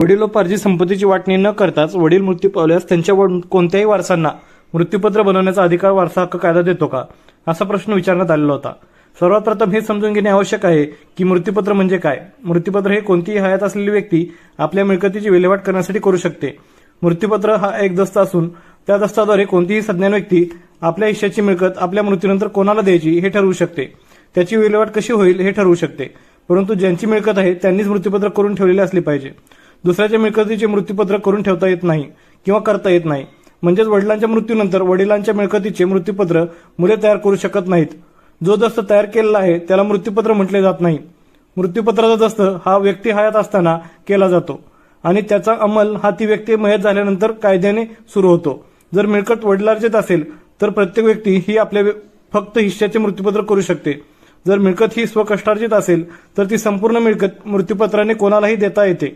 वडिलोपार्जित संपत्तीची वाटणी न करताच वडील मृत्यू पावल्यास त्यांच्या कोणत्याही वारसांना मृत्यूपत्र बनवण्याचा अधिकार वारसा हक्क कायदा देतो का? असा प्रश्न विचारण्यात आलेला होता. सर्वात प्रथम हे समजून घेणे आवश्यक आहे की मृत्यूपत्र म्हणजे काय? मृत्यूपत्र हे कोणतीही हयात असलेली व्यक्ती आपल्या मिळकतीची विल्हेवाट करण्यासाठी करू शकते. मृत्यूपत्र हा एक दस्त असून त्या दस्ताद्वारे कोणतीही सज्ञान व्यक्ती आपल्या हिश्श्याची मिळकत आपल्या मृत्यूनंतर कोणाला द्यायची हे ठरवू शकते. त्याची विल्हेवाट कशी होईल हे ठरवू शकते. परंतु ज्यांची मिळकत आहे त्यांनीच मृत्यूपत्र करून ठेवलेले असले पाहिजे. दुसऱ्याच्या मिळकतीचे मृत्यूपत्र करून ठेवता येत नाही किंवा करता येत नाही. म्हणजेच वडिलांच्या मृत्यूनंतर वडिलांच्या मिळकतीचे मृत्यूपत्र मुले तयार करू शकत नाहीत. जो दस्त तयार केलेला आहे त्याला मृत्यूपत्र म्हटले जात नाही. मृत्यूपत्राचा दस्त हा व्यक्ती हयात असताना केला जातो आणि त्याचा अंमल हा ती व्यक्ती मयत झाल्यानंतर कायद्याने सुरू होतो. जर मिळकत वडिलांचेच असेल तर प्रत्येक व्यक्ती ही आपल्या फक्त हिश्श्याचे मृत्यूपत्र करू शकते. जर मिळकत ही स्वकष्टार्जित असेल तर ती संपूर्ण मिळकत मृत्यूपत्राने कोणालाही देता येते.